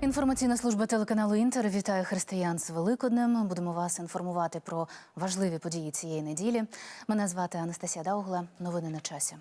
Інформаційна служба телеканалу Інтер вітає християн з Великоднем. Будемо вас інформувати про важливі події цієї неділі. Мене звати Анастасія Даугла. Новини на часі.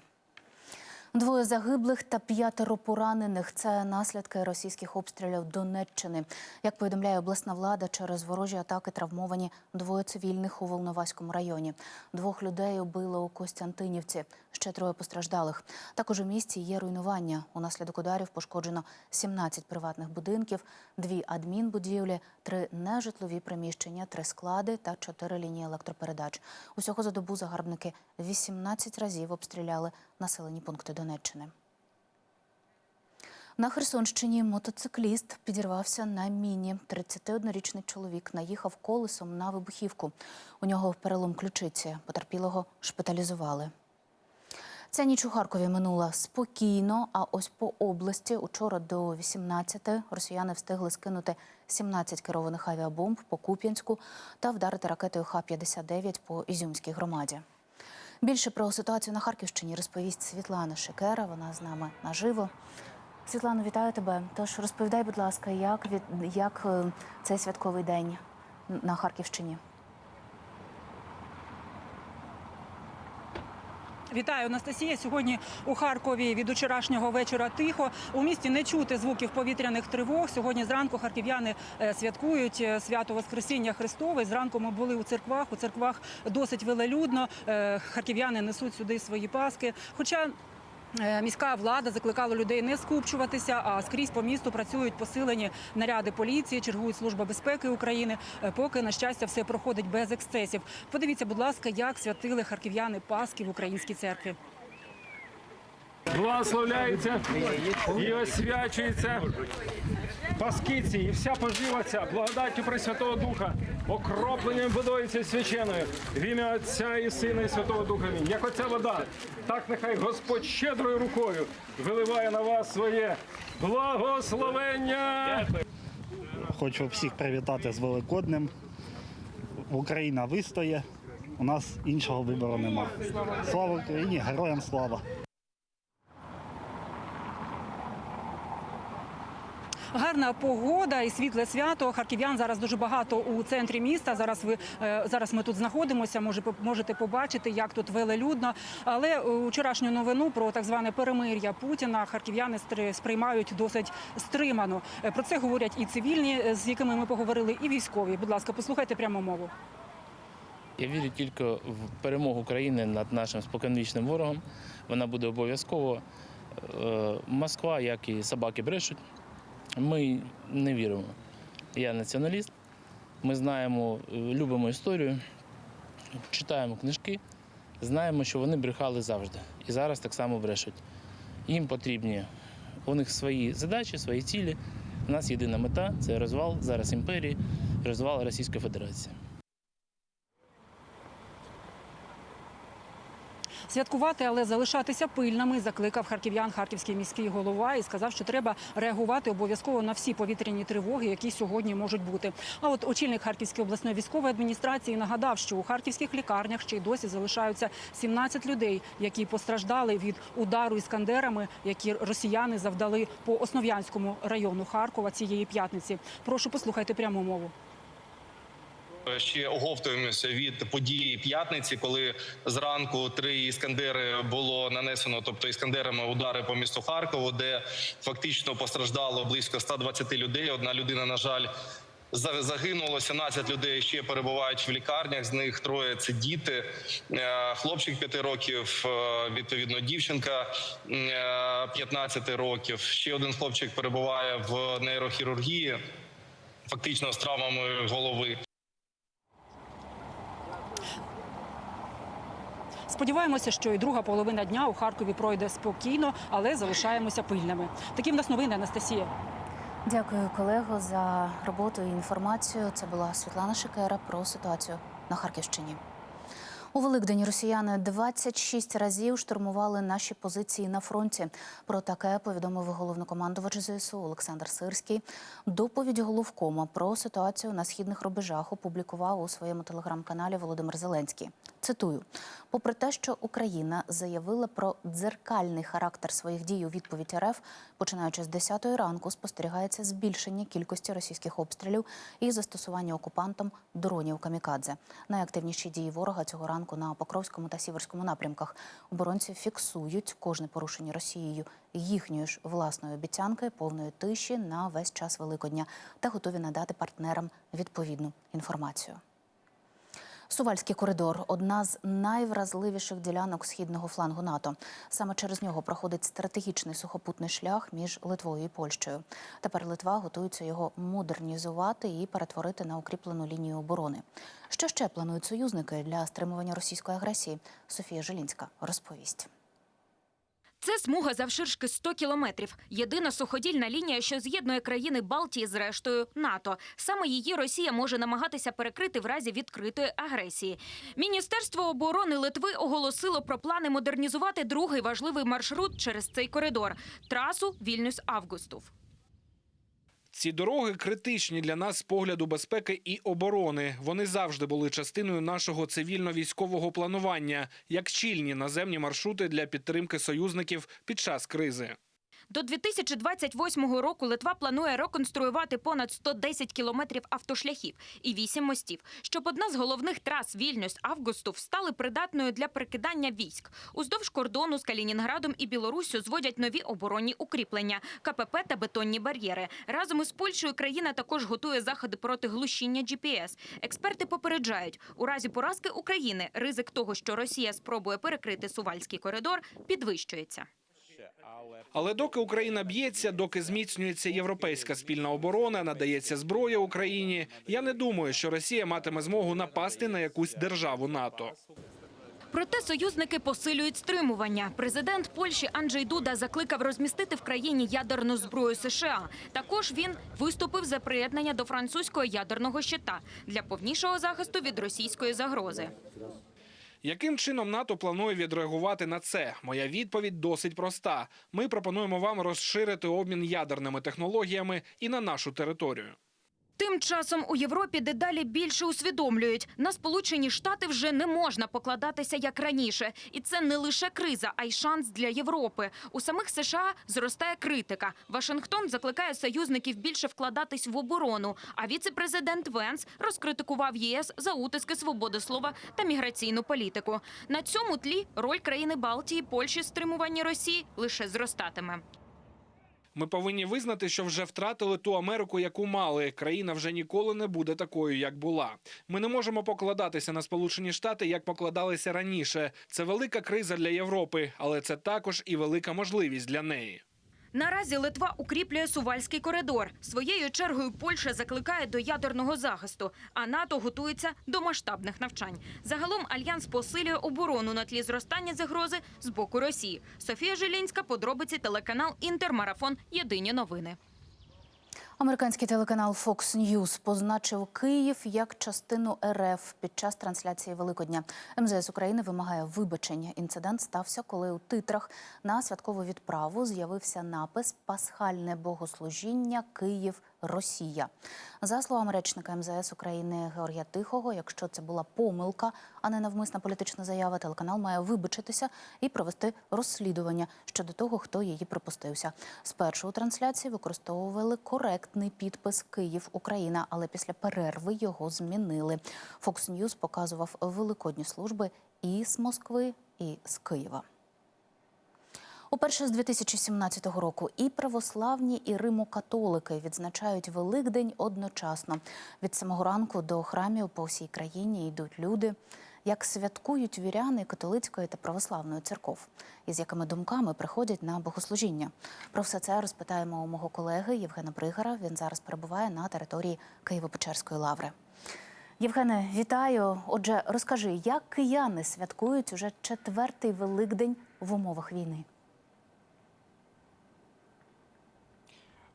Двоє загиблих та п'ятеро поранених це наслідки російських обстрілів Донеччини. Як повідомляє обласна влада, через ворожі атаки травмовані двоє цивільних у Волноваському районі. Двох людей убили у Костянтинівці. Ще троє постраждалих. Також у місті є руйнування. Унаслідок ударів пошкоджено 17 приватних будинків, дві адмінбудівлі, три нежитлові приміщення, три склади та чотири лінії електропередач. Усього за добу загарбники 18 разів обстріляли населені пункти Донеччини. На Херсонщині мотоцикліст підірвався на міні. 31-річний чоловік наїхав колесом на вибухівку. У нього перелом ключиці. Потерпілого шпиталізували. Ця ніч у Харкові минула спокійно, а ось по області учора до 18 росіяни встигли скинути 17 керованих авіабомб по Куп'янську та вдарити ракетою Х-59 по Ізюмській громаді. Більше про ситуацію на Харківщині розповість Світлана Шикера. Вона з нами наживо. Світлано, вітаю тебе. Тож розповідай, будь ласка, як від як е, цей святковий день на Харківщині? Вітаю, Анастасія. Сьогодні у Харкові від учорашнього вечора тихо. У місті не чути звуків повітряних тривог. Сьогодні зранку харків'яни е, святкують е, свято Воскресіння Христове. Зранку ми були у церквах. У церквах досить велелюдно. Е, Харків'яни несуть сюди свої паски. Хоча Міська влада закликала людей не скупчуватися, а скрізь по місту працюють посилені наряди поліції, чергують служба безпеки України. Е, Поки на щастя все проходить без ексцесів. Подивіться, будь ласка, як святили харків'яни Паски в українській церкві. Благословляється і освячується паскиці, і вся пожива ця благодаттю Пресвятого Духа, окропленням водою цією священою, в ім'я Отця і Сина і Святого Духа. Амінь. Як оця вода, так нехай Господь щедрою рукою виливає на вас своє благословення. Хочу всіх привітати з Великоднем. Україна вистоє. У нас іншого вибору нема. Слава Україні! Героям слава! Гарна погода і світле свято. Харків'ян зараз дуже багато у центрі міста. Зараз ви е, зараз ми тут знаходимося. Може, можете побачити, як тут велелюдно. Але е, вчорашню новину про так зване перемир'я Путіна харків'яни сприймають досить стримано. Е, Про це говорять і цивільні, з якими ми поговорили, і військові. Будь ласка, послухайте прямо мову. Я вірю тільки в перемогу України над нашим споконвічним ворогом. Вона буде обов'язково. Москва, як і собаки брешуть. Ми не віримо. Я націоналіст. Ми знаємо, е, любимо історію, читаємо книжки, знаємо, що вони брехали завжди. І зараз так само брешуть. Їм потрібні у них свої задачі, свої цілі. У нас єдина мета це розвал зараз імперії, розвал Російської Федерації. Святкувати, але залишатися пильними, закликав харків'ян харківський міський голова і сказав, що треба реагувати обов'язково на всі повітряні тривоги, які сьогодні можуть бути. А от очільник Харківської обласної військової адміністрації нагадав, що у харківських лікарнях ще й досі залишаються 17 людей, які постраждали від удару іскандерами, які росіяни завдали по основ'янському району Харкова цієї п'ятниці. Прошу послухайте пряму мову. Ще оговтуємося від події п'ятниці, коли зранку три іскандери було нанесено, тобто іскандерами удари по місту Харкову, де фактично постраждало близько 120 людей. Одна людина, на жаль, за- загинуло. 17 людей ще перебувають в лікарнях. З них троє це діти. Е, Хлопчик 5 років, е, відповідно, дівчинка е, 15 років. Ще один хлопчик перебуває в нейрохірургії, фактично з травмами голови. Сподіваємося, що і друга половина дня у Харкові пройде спокійно, але залишаємося пильними. Такі в нас новини, Анастасія. Дякую, колего, за роботу і інформацію. Це була Світлана Шикера про ситуацію на Харківщині. У Великдень росіяни 26 разів штурмували наші позиції на фронті. Про таке повідомив головнокомандувач ЗСУ Олександр Сирський. Доповідь головкома про ситуацію на східних рубежах опублікував у своєму телеграм-каналі Володимир Зеленський. Цитую: попри те, що Україна заявила про дзеркальний характер своїх дій у відповідь РФ, починаючи з 10 ранку, спостерігається збільшення кількості російських обстрілів і застосування окупантом дронів камікадзе. Найактивніші дії ворога цього ранку на Покровському та Сіверському напрямках. Оборонці фіксують кожне порушення Росією їхньої ж власної обіцянки повної тиші на весь час Великодня та готові надати партнерам відповідну інформацію. Сувальський коридор одна з найвразливіших ділянок східного флангу НАТО. Саме через нього проходить стратегічний сухопутний шлях між Литвою і Польщею. Тепер Литва готується його модернізувати і перетворити на укріплену лінію оборони. Що ще планують союзники для стримування російської агресії? Софія Жилінська розповість. Це смуга завширшки 100 кілометрів. Єдина суходільна лінія, що з'єднує країни Балтії з рештою НАТО. Саме її Росія може намагатися перекрити в разі відкритої агресії. Міністерство оборони Литви оголосило про плани модернізувати другий важливий маршрут через цей коридор трасу Вільнюс-Августов. Ці дороги критичні для нас з погляду безпеки і оборони. Вони завжди були частиною нашого цивільно-військового планування, як чільні наземні маршрути для підтримки союзників під час кризи. До 2028 року Литва планує реконструювати понад 110 кілометрів автошляхів і 8 мостів, щоб одна з головних трас Вільнюс-Августов стали придатною для перекидання військ. Уздовж кордону з Калінінградом і Білоруссю зводять нові оборонні укріплення, КПП та бетонні бар'єри. Разом із Польщею країна також готує заходи проти глушіння GPS. Експерти попереджають, у разі поразки України ризик того, що Росія спробує перекрити Сувальський коридор, підвищується. Але доки Україна б'ється, доки зміцнюється європейська спільна оборона, надається зброя Україні, я не думаю, що Росія матиме змогу напасти на якусь державу НАТО. Проте союзники посилюють стримування. Президент Польщі Анджей Дуда закликав розмістити в країні ядерну зброю США. Також він виступив за приєднання до французького ядерного щита для повнішого захисту від російської загрози. Яким чином НАТО планує відреагувати на це? Моя відповідь досить проста. Ми пропонуємо вам розширити обмін ядерними технологіями і на нашу територію. Тим часом у Європі дедалі більше усвідомлюють, на Сполучені Штати вже не можна покладатися як раніше, і це не лише криза, а й шанс для Європи. У самих США зростає критика. Вашингтон закликає союзників більше вкладатись в оборону. А віце-президент Венс розкритикував ЄС за утиски свободи слова та міграційну політику. На цьому тлі роль країни Балтії, Польщі стримуванні Росії лише зростатиме. Ми повинні визнати, що вже втратили ту Америку, яку мали. Країна вже ніколи не буде такою, як була. Ми не можемо покладатися на Сполучені Штати, як покладалися раніше. Це велика криза для Європи, але це також і велика можливість для неї. Наразі Литва укріплює Сувальський коридор. Своєю чергою Польща закликає до ядерного захисту, а НАТО готується до масштабних навчань. Загалом альянс посилює оборону на тлі зростання загрози з боку Росії. Софія Жилінська, подробиці телеканал Інтермарафон. Єдині новини. Американський телеканал Fox News позначив Київ як частину РФ під час трансляції Великодня. МЗС України вимагає вибачення. Інцидент стався, коли у титрах на святкову відправу з'явився напис Пасхальне богослужіння Київ. Росія за словами речника МЗС України Георгія Тихого, якщо це була помилка, а не навмисна політична заява, телеканал має вибачитися і провести розслідування щодо того, хто її припустився. Спершу у трансляції використовували коректний підпис Київ Україна, але після перерви його змінили. Fox News показував великодні служби і з Москви, і з Києва. Уперше з 2017 року і православні, і римокатолики відзначають Великдень одночасно. Від самого ранку до храмів по всій країні йдуть люди. Як святкують віряни католицької та православної церков, і з якими думками приходять на богослужіння. Про все це розпитаємо у мого колеги Євгена Бригара. Він зараз перебуває на території Києво-Печерської лаври. Євгене, вітаю. Отже, розкажи, як кияни святкують уже четвертий Великдень в умовах війни?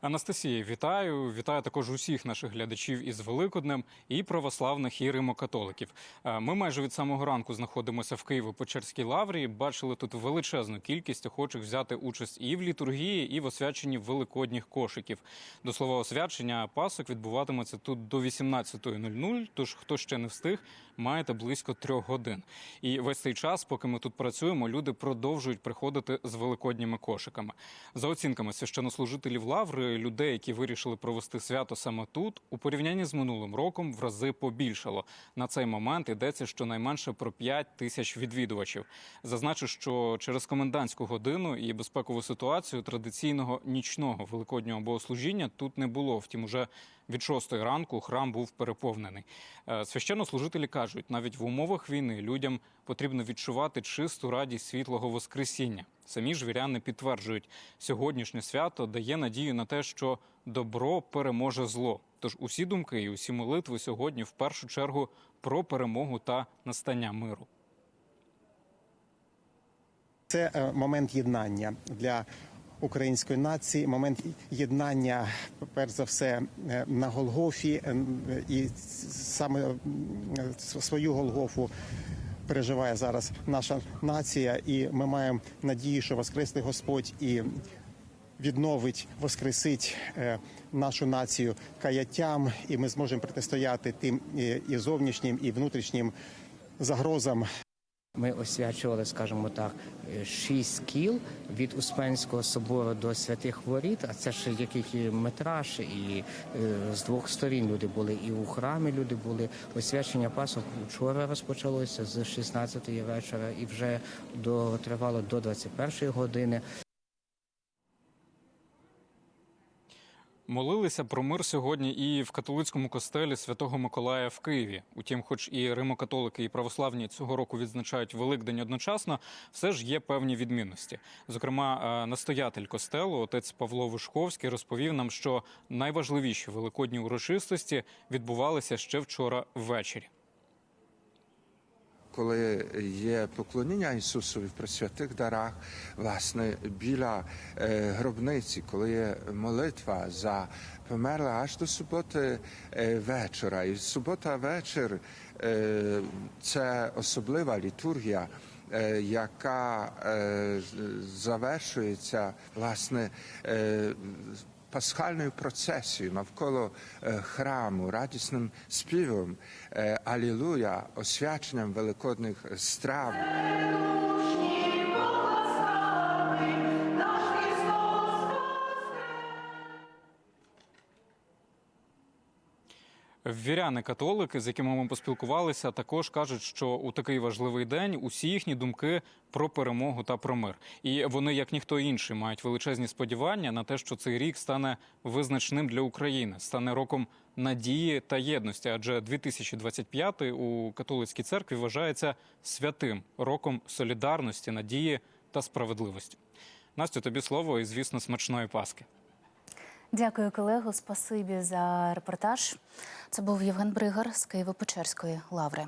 Анастасія, вітаю! Вітаю також усіх наших глядачів із Великоднем і православних і римокатоликів. Е, Ми майже від самого ранку знаходимося в Києво-Печерській лаврі. Бачили тут величезну кількість охочих взяти участь і в літургії, і в освяченні великодніх кошиків. До слова, освячення пасок відбуватиметься тут до 18.00, Тож хто ще не встиг, маєте близько трьох годин. І весь цей час, поки ми тут працюємо, люди продовжують приходити з великодніми кошиками. За оцінками священнослужителів лаври, людей, які вирішили провести свято саме тут, у порівнянні з минулим роком в рази побільшало. На цей момент йдеться щонайменше про 5 тисяч відвідувачів. Зазначу, що через комендантську годину і безпекову ситуацію традиційного нічного великоднього богослужіння тут не було. Втім, уже від шостої ранку храм був переповнений. Е, Священнослужителі кажуть, навіть в умовах війни людям потрібно відчувати чисту радість світлого Воскресіння. Самі ж віряни підтверджують, сьогоднішнє свято дає надію на те, що добро переможе зло. Тож усі думки і усі молитви сьогодні в першу чергу про перемогу та настання миру. Це е, момент єднання для української нації, момент єднання, перш за все, е, на Голгофі, е, і саме е, свою Голгофу. Переживає зараз наша нація, і ми маємо надію, що Воскресний Господь і відновить, воскресить нашу націю каяттям, і ми зможемо протистояти тим і зовнішнім, і внутрішнім загрозам Ми освячували, скажімо так, е, шість кіл від Успенського собору до святих воріт. А це ж який метраж, і е, з двох сторін люди були, і у храмі люди були. Освячення пасок вчора розпочалося з 16-ї вечора і вже до тривало до 21-ї години. Молилися про мир сьогодні і в католицькому костелі Святого Миколая в Києві. Утім, хоч і римокатолики, і православні цього року відзначають Великдень одночасно, все ж є певні відмінності. Зокрема, е, настоятель костелу, отець Павло Вишковський, розповів нам, що найважливіші великодні урочистості відбувалися ще вчора ввечері. Коли є поклоніння Ісусові при святих дарах, власне, біля е, гробниці, коли є молитва за померла аж до суботи е, вечора. І субота вечір е, це особлива літургія. Яка е, завершується власне е, пасхальною процесією навколо е, храму, радісним співом е, Алілуя, освяченням великодних страв. Віряни-католики, з якими ми поспілкувалися, також кажуть, що у такий важливий день усі їхні думки про перемогу та про мир. І вони, як ніхто інший, мають величезні сподівання на те, що цей рік стане визначним для України, стане роком надії та єдності. Адже 2025 у католицькій церкві вважається святим роком солідарності, надії та справедливості. Настю, тобі слово і, звісно, смачної паски. Дякую, колего. Спасибі за репортаж. Це був Євген Бригар з Києво-Печерської лаври.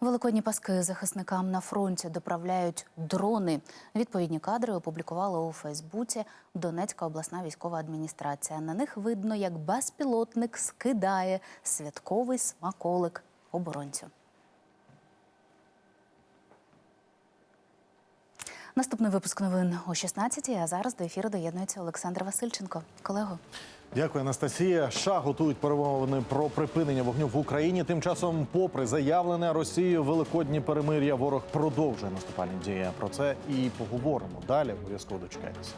Великодні паски захисникам на фронті доправляють дрони. Відповідні кадри опублікувала у Фейсбуці Донецька обласна військова адміністрація. На них видно, як безпілотник скидає святковий смаколик оборонцю. Наступний випуск новин о 16-й, а зараз до ефіру доєднується Олександр Васильченко. Колего. Дякую, Анастасія. США готують перемовини про припинення вогню в Україні. Тим часом, попри заявлене Росією великодні перемир'я, ворог продовжує наступальні дії. Про це і поговоримо далі. Обов'язково дочекайтеся.